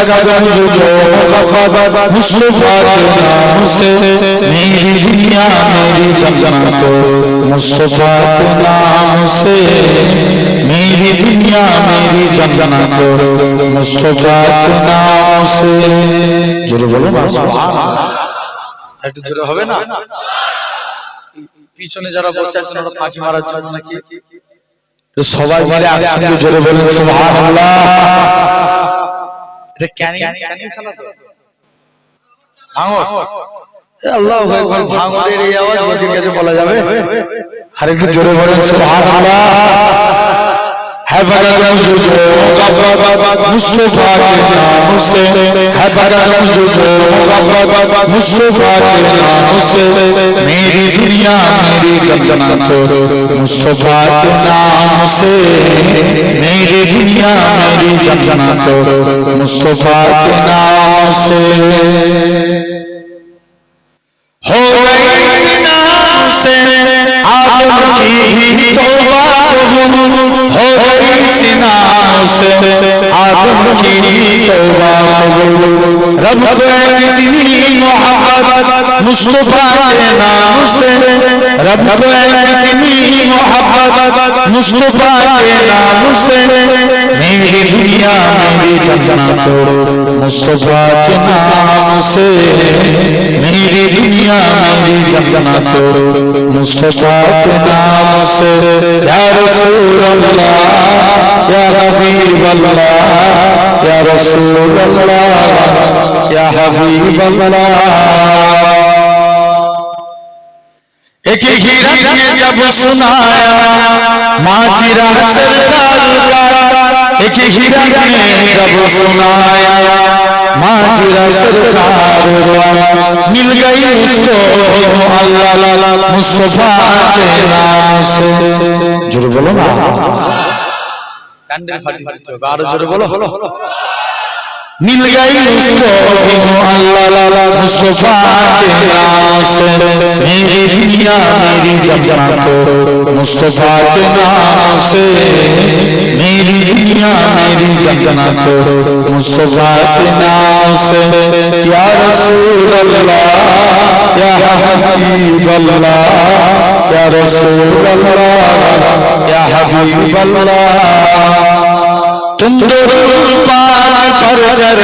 भागा गंज जो मुजफ्फर मुस्तफा के नाम से मेरी दुनिया मेरी जन्नत मुस्तफा के नाम से मेरी दुनिया मेरी जन्नत मुस्तफा के नाम से জোরে বলো না একটু জোরে হবে না পিছনে যারা বসে আছেন ওরা ফাঁকি মারার জন্য নাকি তো সবাই মিলে একসঙ্গে জোরে বলেন সুবহানাল্লাহ এটা ক্যানিং ক্যানিং খেলা তো ভাঙর। এ আল্লাহ একবার ভাঙরের এই আওয়াজ কাছে বলা যাবে। আর একটু জোরে বলেন সুবহানাল্লাহ। है भगत जो जो मुस्तफा के नाम से है भगत जो जो मुस्तफा के नाम से मेरी दुनिया मेरी जन्नत मुस्तफा के नाम से मेरी दुनिया मेरी जन्नत मुस्तफा के नाम से سے آدم کی توبہ رب মুস্তফা কে নাম সে রব কো ইতনি মোহব্বত মুস্তফা কে নাম সে মেরি দুনিয়া মেরি জান্নাত মুস্তফা কে নাম সে মেরি দুনিয়া মেরি জান্নাত মুস্তফা কে নাম সে ইয়া রাসূল আল্লাহ ইয়া হাবিব আল্লাহ ইয়া রাসূল আল্লাহ ইয়া হাবিব আল্লাহ একে ঘিরা নিয়ে যাব সোনায়া মাঝিরা সরকার একে ঘিরা নিয়ে যাব সোনায়া মাঝিরা সরকার মিল গই উসকো আল্লাহ মুস্তফা কে নাম সে জোরে বলো না। কান্ডের ফাটি আরও জোরে বলো। मिल गई उसको अल्लाह मुस्तफा के नाम से मेरी दुनिया मेरी जन्नत मुस्तफा के नाम से मेरी दुनिया मेरी जन्नत मुस्तफा के नाम से या रसूल अल्लाह या हबीब अल्लाह या रसूल अल्लाह या हबीब अल्लाह तुम दरूद पाक पर कर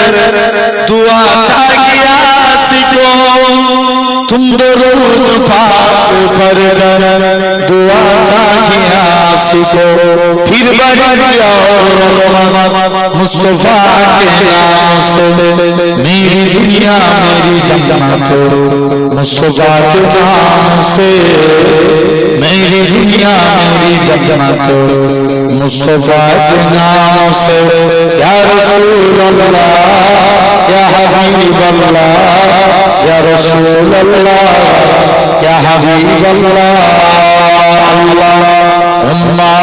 दुआ चाहिए सिको तुम दरूद पाक पर कर दुआ चाहिए सिको फिर बढ़िया मुस्तफा के नाम से मेरी दुनिया मेरी जन्नत मुस्तफा के नाम से मेरी दुनिया मेरी जन्नत मुस्तफा के नाम से या रसूल अल्लाह या हबीब अल्लाह या रसूल अल्लाह या हबीब अल्लाह अल्लाह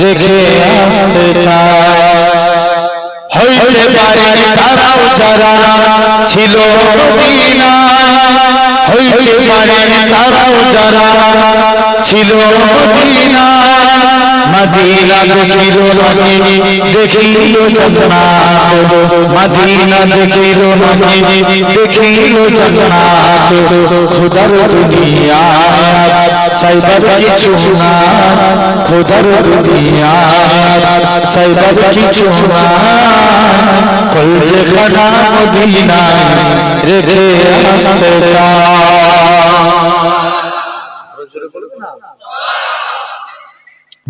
রেখে আসতে চায়। হইতে পারে তারাও যারা ছিল মদিনা। হইতে পারে তারাও যারা ছিল মদিনা। মদিনা দেখিল নাকি দেখিল জগন্নাথ। মদিনা দেখিল নাকি দেখিল জগন্নাথ। খুদার দুনিয়া চাইবার কিছু না, খোদার দুনিয়া। চাইবার কিছু না কই যে খানা মদিনা রেখে আসতে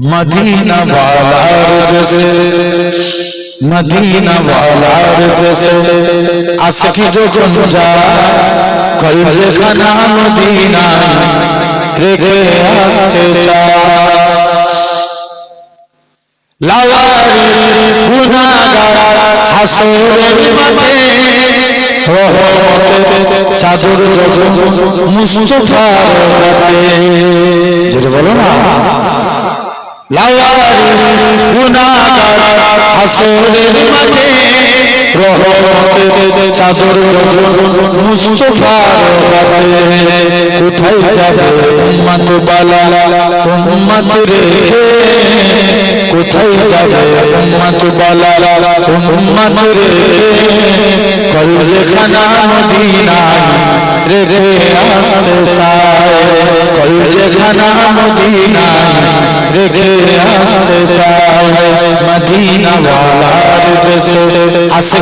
মদিনা বাবার দেশে মদিনা বাবার দেশে আসকি যখন যা কই যে খানা মদিনা রেখে আসতে চায় লাওয়ারিস গুনাহগার হাসরের মাঠে চাদর যখন মুস্তফার রাতে যেটা বলো না লাওয়ারিস গুনাহগার হাসরের মাঠে। রহমতে চাদর যখন মুস্তফার রাতে কোথায় যাবে? উম্মত বালা উম্মত রেখে। কোথায় যাবে উম্মত বালা উম্মত রেখে কল যেখানা মদিনায় রেখে আসতে চায়। কল যেখানা মদিনায় রেখে আসতে চায় মদিনা ওয়ালার দেশে আসি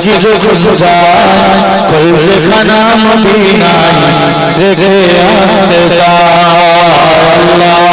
যায় কল যেখানা আসতে চায় আল্লাহ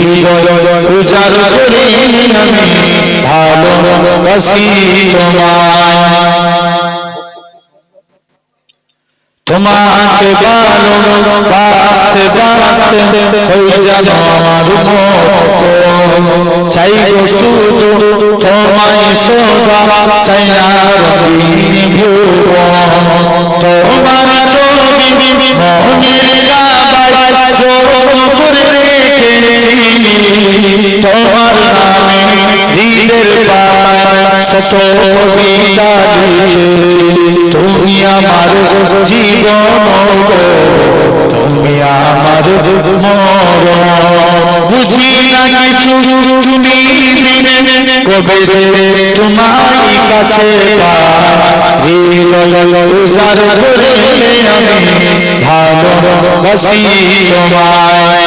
হৃদয় উজার করে আমি, ভালো বাসি তোমার। তোমাকে ভালো বাঁচতে বাঁচতে যেন আমার চাই শুধু তোমায় চাই না তোমার ছবি মনের গাবায় জোর করে তোমার নামে হৃদের লিখেছি তুমি আমার জীবন তুমি আমার মর বুঝি না তুমি বিনে কবে যে তোমার কাছে উজার করে ভালোবাসি তোমায়।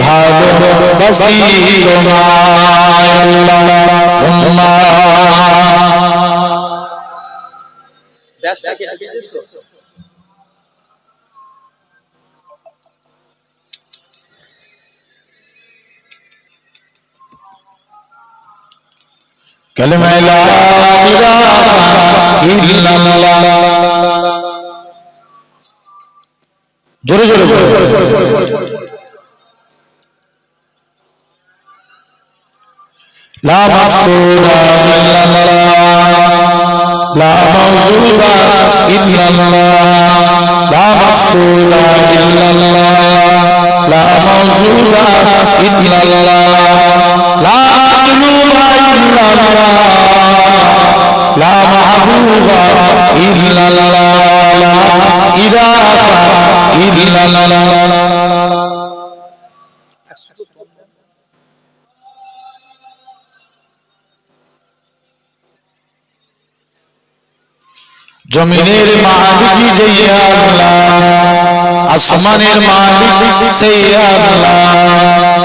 ভালোবাসি তোমায়। আল্লাহ। كلمة لا إله إلا الله জোরে জোরে বলো لا مقصود إلا الله لا موجود إلا الله لا مقصود إلا الله لا موجود إلا الله لا مطلوب إلا الله لا محبوب إلا الله لا إله إلا الله জমিনের মালিক যেই আল্লাহ আসমানের মালিক সেই আল্লাহ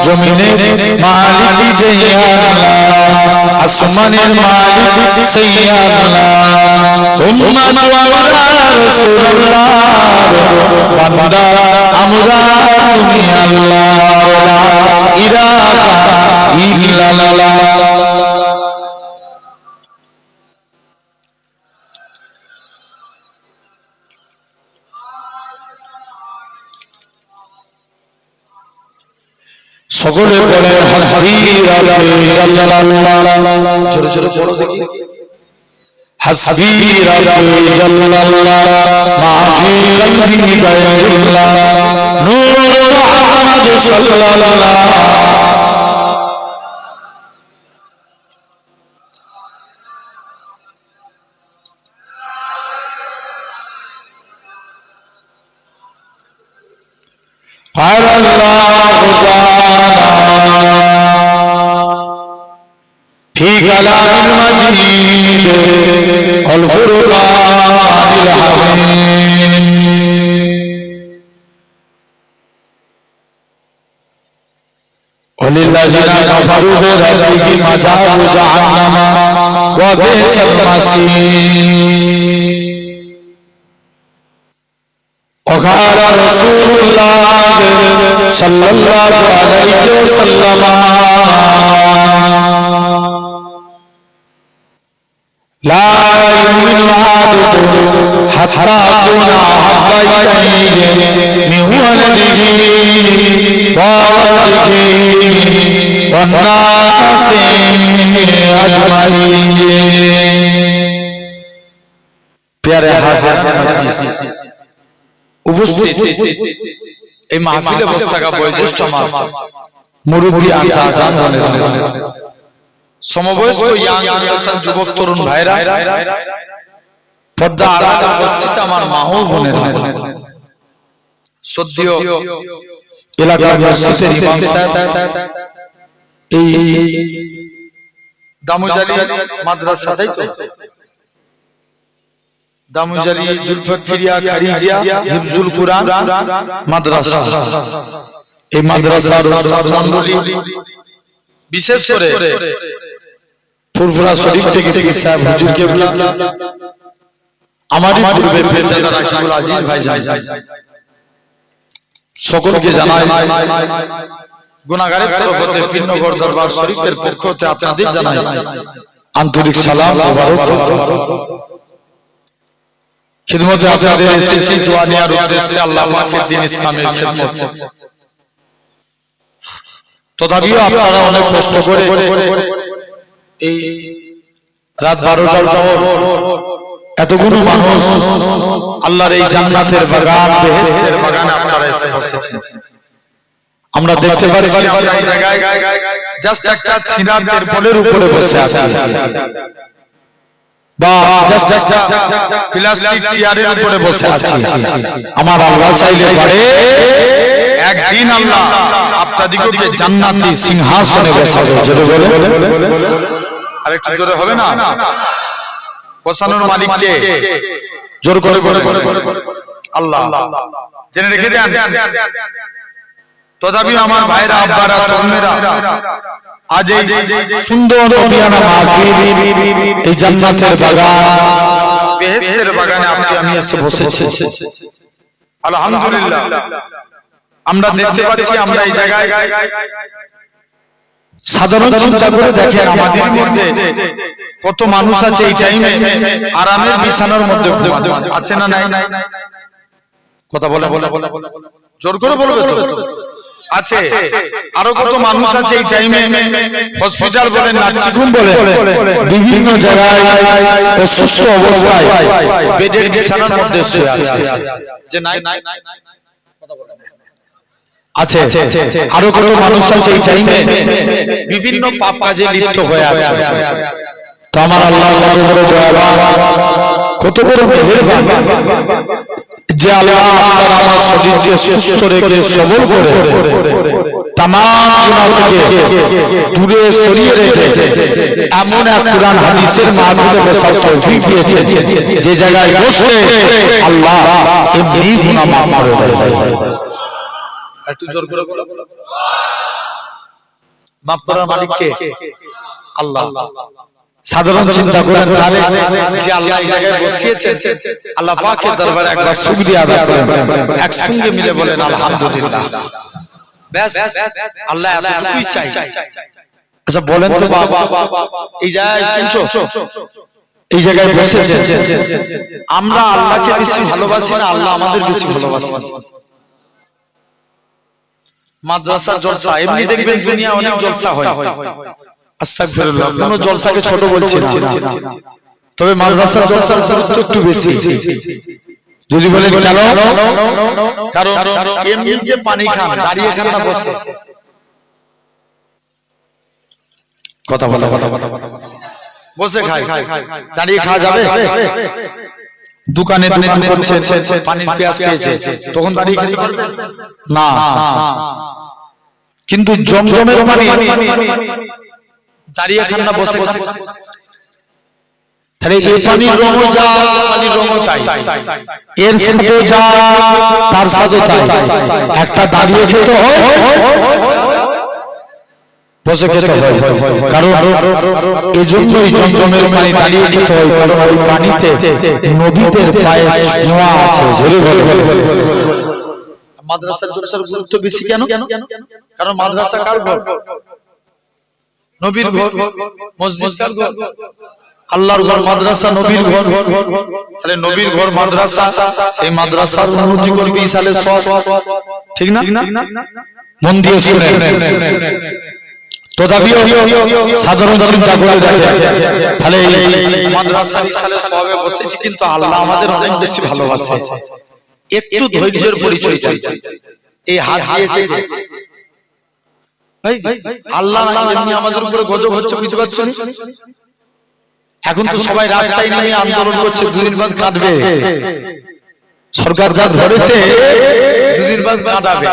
জমিনের মালিক যেই আল্লাহ আসমানের মালিক সেই আল্লাহ। উম্মত ওয়া রাসূলুল্লাহ বান্দা আমরা তুমি আল্লাহ ইলাহা ইল্লাল্লাহ। সকলে বলে হাসবি রাব্বি জাল্লাল্লাহ ছোট ছোট পড়ো দেখি হাসবি রাব্বি জাল্লাল্লাহ মাফি কলবি গায়রুল্লাহ নূর মুহাম্মদ সাল্লাল্লাহ। قال الله في كلام المجيد والفرقان الحميد وللذين كفروا بربهم عذاب جهنم وبئس المصير وقال رسول الله صلى الله عليه وسلم لا يؤمن أحدكم حتى أكون أحب إليه من ولده ووالده والناس أجمعين প্যারে হাজার মজলিস উপস্থিত এই মাহফিলে বসে থাকা বয়োজ্যেষ্ঠ মা মুরব্বী আচ্ছা আজান সমবয়স্ক ইয়াং জেনারেশন যুবক তরুণ ভাইরা পর্দা আড়ালে উপস্থিত আমার মাও বোনেরা। সদ্য এলাকার মসজিদের ইমাম সাহেব এই দামুজালি মাদ্রাসা তাই তো। দামুজালি জুলফাকিরিয়া খারিজিয়া হিফজুল কুরআন মাদ্রাসা। এই মাদ্রাসার মণ্ডলী বিশেষ করে ফুরফুরা শরীফ থেকে সাহেব হুজুর কেবলা আমারই পূর্বে রাকিবুল আজিজ ভাই সকলকে জানাই গুনাহগারের তরফ হতে পিন্নগর দরবার শরীফের পক্ষ হতে আপনাদের জানাই। আন্তরিক সালাম মোবারক। খিদমতে আপনাদের এসেছি দোয়া নেওয়ার উদ্দেশ্যে আল্লাহ পাকের দিন ইসলামের খিদমত। তথাপিও আপনারা অনেক কষ্ট করে এই রাত বারোটার পর এতগুলো মানুষ আল্লাহর এই জান্নাতের বাগান, বেহেশতের বাগানে আপনারা এসে বসেছেন। আমরা দেখতে জায়গায় জাস্ট একটা উপরে বসে আছে। পারে আপনাদিগকে জান্নাতি সিংহাসনে জোরে বলে আরেকটু জোরে হবে না? বসানোর মালিককে জোর করে বলে আল্লাহ। জেনে রেখে দেন। তথাপি আমার ভাইরা আব্বারা তরুণেরা আজ এই সুন্দর অভিয়ানা মাহফিল এই জান্নাতের বাগান বেহেশতের বাগানে আপনি আমি এসে বসেছি। আলহামদুলিল্লাহ। আমরা দেখতে পাচ্ছি আমরা এই জায়গায় সাধারণ চিন্তা করে দেখেন আমাদের মধ্যে কত মানুষ আছে এই টাইমে আরামের বিছানার মধ্যে আছে না নাই? কথা বলে বলে বলে জোর করে বলবে তো? আছে। আরও কত মানুষ আছে এই টাইমে হসপিটাল বলে নার্সিংহোম বলে বিভিন্ন জায়গায় অসুস্থ অবস্থায় বেডের বিছানার মধ্যে শুয়ে আছে। যে নাই? আছে আরও কত মানুষ আছে এই টাইমে বিভিন্ন পাপ কাজে লিপ্ত হয়ে আছে। তো আমার আল্লাহ কত বড় দয়াবান কত বড় মেহেরবান। যে আল্লাহ আপনার আমার শরীরকে সুস্থ রেখে সবল করে তামাম থেকে দূরে সরিয়ে রেখে এমন এক কোরআন হাদিসের মাহফিলে বসার তৌফিক দিয়েছে যে জায়গায় বসলে আল্লাহ এমনি গুনাহ মাফ করে দেয়। একটু জোর করে বলো। মাফ করার মালিক কে? আল্লাহ। সাধারণ চিন্তা করেন তাহলে যে আল্লাহ এই জায়গায় বসিয়েছেন আল্লাহ পাকের দরবারে একবার শুকরিয়া আদায় করেন। একসঙ্গে মিলে বলেন আলহামদুলিল্লাহ। ব্যাস আল্লাহ এতটুকুই চাই। আচ্ছা বলেন তো বাবা। এই জায়গায় শুনছো? এই জায়গায় বসেছেন? আমরা আল্লাহকে বেশি ভালোবাসি না আল্লাহ আমাদের বেশি ভালোবাসি মাদ্রাসার জলসা এমনি দেখবেন দুনিয়া অনেক জলসা হয়। আস্তাগফিরুল্লাহ কোন জলসাকে ছোট বলছি না। তবে মাদ্রাসার জলসার গুরুত্ব একটু বেশি। যদি বলেন কেন কারণ এমনি যে পানি খান দাঁড়িয়ে খান না বসে। কথা বলা। কথা বসে খায় দাঁড়িয়ে খাওয়া যাবে? দোকানে দোকান করছে পানির পেঁয়াজ খেয়েছে। তখন দাঁড়িয়ে খেতে পারবে না। কিন্তু জমজমের পানি দাঁড়িয়ে খান না বসে। খান। তাহলে এই পানির রঙও যা পানির রঙও তাই। এর সাথে যা তার সাথে তাই। একটা দাঁড়িয়ে খেতে হয়। বসে খেতে হয়। কারণ এই জমজমের পানি দাঁড়িয়ে খেতে হয় কারণ ওই পানিতে নবীদের পায়ে ছোঁয়া আছে। মাদ্রাসার জলসার গুরুত্ব বেশি কেন? কারণ মাদ্রাসা কার ঘর? নবীর ঘর। মসজিদ কার ঘর? আল্লাহর ঘর মাদ্রাসা নবীর ঘর। তাহলে নবীর ঘর মাদ্রাসা সেই মাদ্রাসার উন্নতি করবে সব ঠিক না? মন দিয়ে শুনে। তথাপিও সাধারণ চিন্তা করে দেখে। তাহলে সবে বসেছি কিন্তু আল্লাহ আমাদের অনেক বেশি ভালোবাসে। একটু ধৈর্যের পরিচয় চাই। এই হাত দিয়েছে। ভাই আল্লাহ এমনি আমাদের উপরে গজব হচ্ছে বুঝতে পারছ এখন তো সবাই রাস্তায় নেমে আন্দোলন করছে দুদিন বাদ কাঁদবে। সরকার যা ধরেছে দুদিন বাদ কাঁদাবে।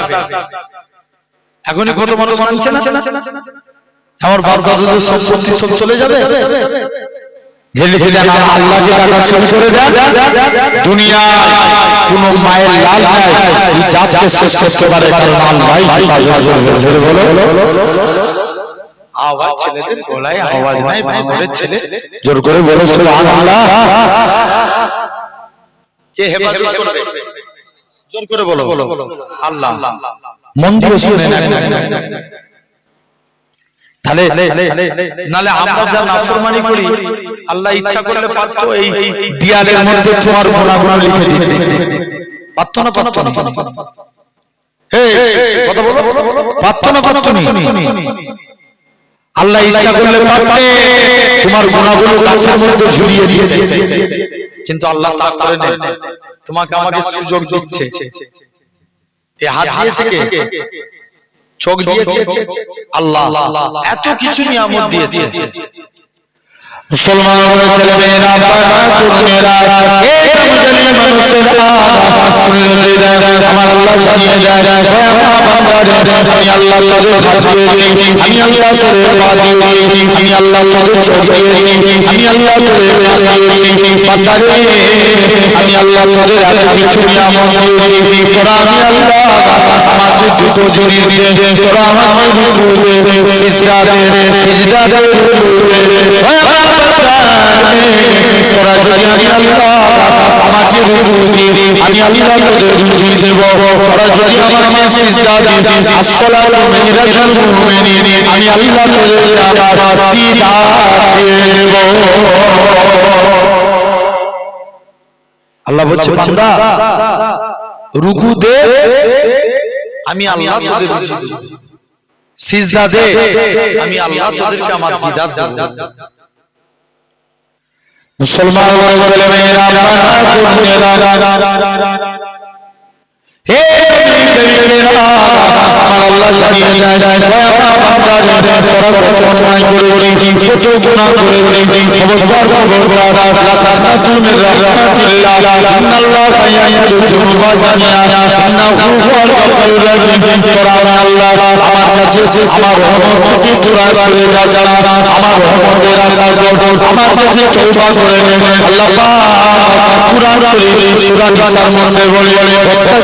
এখনই কত মানুষ মানছে না? আমার বাপ দাদুদের সম্পত্তি সব চলে যাবে? জেনে আল্লাহকে ডাকা শুরু করে দেন। দুনিয়া কোন মায়ের লাল নাই। জাতকে শেষ করতে পারে কারণ আল্লাহই বাজার ধরে বলো। আওয়াজ ছেলেদের গলায় আওয়াজ নাই বাঙরের ছেলে। জোর করে বলো সুবহানাল্লাহ। কে হেফাজত করবে? জোর করে বলো। আল্লাহ। মন দিয়ে শুনে তাহলে নালে আমরা যা নাফরমানি করি আল্লাহ ইচ্ছা করলে পারতো এই দিয়ালের মধ্যে তোমার গুণাগুণ লিখে দিতে পারতো না পারতো না? কথা বলো। পারতো না পারতো না আল্লাহ ইচ্ছা করলে পারতে। তোমার গুণাগুলো গাছের মধ্যে ঝুলিয়ে দিয়ে দিতে কিন্তু আল্লাহ তা করে নেন তোমাকে আমাকে সুযোগ দিচ্ছে। এ হাত দিয়েছে কে? চোখ দিয়েছে আল্লাহ। এত কিছু নিয়ামত দিয়েছে। মুসলমান ছেলে মেয়েরা বাবা তরুণেরা মানুষেরা আমার আল্লাহ জানিয়ে দেয় আমি আল্লাহ তোরে হাত দিয়েছি, আমি আল্লাহ তোরে পা দিয়েছি, আমি আল্লাহ তোরে চোখ দিয়েছি, আমি আল্লাহ তোরে কান দিয়েছি বান্দারে আমি আল্লাহ তোরে এত কিছু নিয়ামত দিয়েছি, তোরা আমি আল্লাহ, আমাকে দুটো জিনিস দিয়ে তোরা আমাকে রুকু সিজদা দে সিজদা দে তোরা যদি আমি আল্লাহ আমাকে রুকু দিস আমি আল্লাহ তোদের রুজি দেব তোরা যদি আমার সিজদা দিস আসসালাতু মিরাজুল মুমিনিন আমি আল্লাহ তোদের আমার দিদার দেব আল্লাহ বলছে বান্দা রুকু দে আমি আল্লাহ তোদের রুজি দেব। সিজদা দে আমি আল্লাহ তোদেরকে আমার দিদার দেব। মুসলমান হে আল্লাহ জানিয়ে দেয় কত অন্যায় করেছি খবরদার খবরদার লা তাসনাতুমির রাহমাতিল্লাহ ইন্নাল্লাহ ইয়ায়াদু যুনুবা জামিয়া ইন্নাহু হুয়াল গফুরুর রাহিম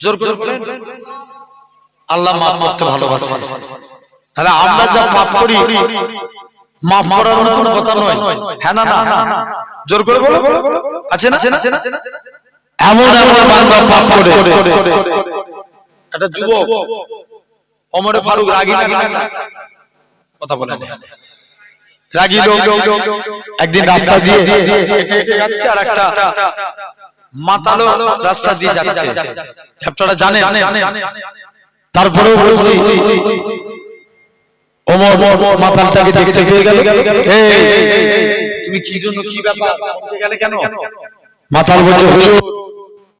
জোর করে বলেন। আল্লাহ মাফ করতে ভালোবাসে। তাহলে আমরা যা পাপ করি মাফ করার কোনো কথা নয়। হ্যাঁ না না। জোর করে বলো। আছে না? এমন এমন বান্দা পাপ করে। একটা যুবক ওমরে ফারুক রাগি কথা বলে রাগী একদিন রাস্তা দিয়ে যাচ্ছে আর একটা মাতালো রাস্তা দিয়ে যাচ্ছে আপনারা জানেন তারপরেও বলছি ওমর মাতালটাকে দেখতে পেয়ে গেল তুমি কি জন্য কি ব্যাপার গেলে কেন মাতাল বলছে হুজুর